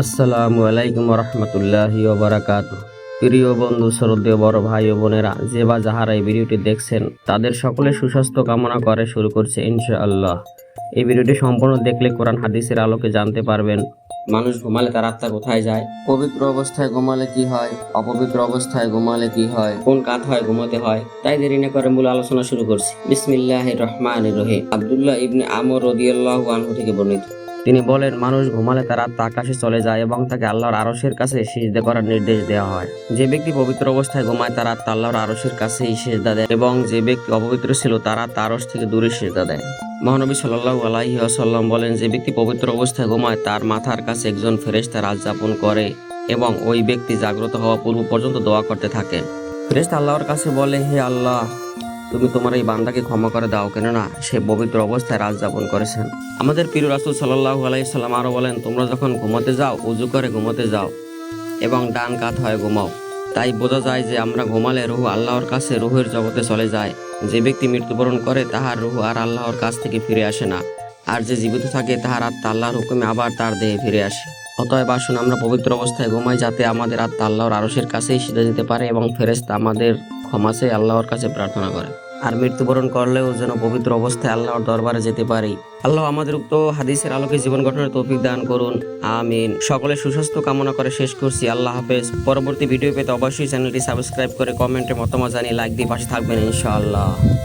আসসালামু আলাইকুম রহমতুল্লাহ বারাকাত প্রিয় বন্ধু, শ্রদ্ধেয় বড় ভাই ও বোনেরা, যে বা যাহারা এই ভিডিওটি দেখছেন, তাদের সকলে সুস্বাস্থ্য কামনা করে শুরু করছে ইনশাআল্লাহ। এই ভিডিওটি সম্পূর্ণ দেখলে কোরআন হাদিসের আলোকে জানতে পারবেন, মানুষ ঘুমালে তার আত্মা কোথায় যায়, পবিত্র অবস্থায় ঘুমালে কি হয়, অপবিত্র অবস্থায় ঘুমালে কি হয়, কোন কাত হয় ঘুমাতে হয়, তাই দেরি না করে মূল আলোচনা শুরু করছি। বিসমিল্লাহ রহমান রহিম। আব্দুল্লাহ ইবনে আমর রদিয়াল্লাহু আনহু থেকে বর্ণিত। তিনি বলেন, মানুষ ঘুমালে তার আত্মা আকাশে চলে যায় এবং তাকে আল্লাহর আরশের কাছে সিজদা করার নির্দেশ দেওয়া হয়। যে ব্যক্তি পবিত্র অবস্থায় ঘুমায়, তার আত্মা আল্লাহর আরশের কাছেই সিজদা দেয় এবং যে ব্যক্তি অপবিত্র ছিল, তারা তার আরশ থেকে দূরে সিজদা দেয়। মহানবী সাল্লাল্লাহু আলাইহি আসাল্লাম বলেন, যে ব্যক্তি পবিত্র অবস্থায় ঘুমায়, তার মাথার কাছে একজন ফেরেশতা রাজ যাপন করে এবং ওই ব্যক্তি জাগ্রত হওয়া পূর্ব পর্যন্ত দোয়া করতে থাকে। ফেরেশতা আল্লাহর কাছে বলে, হে আল্লাহ তুমি তোমার এই বান্দাকে ক্ষমা করে দাও, কেননা সে পবিত্র অবস্থায় রাত যাপন করেছেন। আমাদের প্রিয় রাসুল সাল্লাহ আলাইসাল্লাম আরও বলেন, তোমরা যখন ঘুমাতে যাও, উজু করে ঘুমাতে যাও এবং ডান কাত হয় ঘুমাও। তাই বোঝা যায় যে আমরা ঘুমালে রুহু আল্লাহর কাছে রুহের জগতে চলে যায়। যে ব্যক্তি মৃত্যুবরণ করে, তাহার রুহু আর আল্লাহর কাছ থেকে ফিরে আসে না। আর যে জীবিত থাকে, তাহার আত্মা আল্লাহর হুকুমে আবার তার দেহে ফিরে আসে। অতএব আসুন, আমরা পবিত্র অবস্থায় ঘুমাই যাতে আমাদের আত্মা আল্লাহর আরসের কাছেই সিধে যেতে পারে এবং ফেরেস্তা আমাদের ক্ষমা চেয়ে আল্লাহর কাছে প্রার্থনা করে। আর মৃত্যুবরণ করলেও যেন পবিত্র অবস্থায় আল্লাহর দরবারে যেতে পারি। আল্লাহ আমাদের উক্ত হাদিসের আলোকে জীবন গঠনের তৌফিক দান করুন। আমিন। সকলে সুস্বাস্থ্য কামনা করে শেষ করছি। আল্লাহ হাফেজ। পরবর্তী ভিডিও পেতে অবশ্যই চ্যানেলটি সাবস্ক্রাইব করে কমেন্টে মতামত জানিয়ে লাইক দিয়ে পাশে থাকবেন ইনশাআল্লাহ।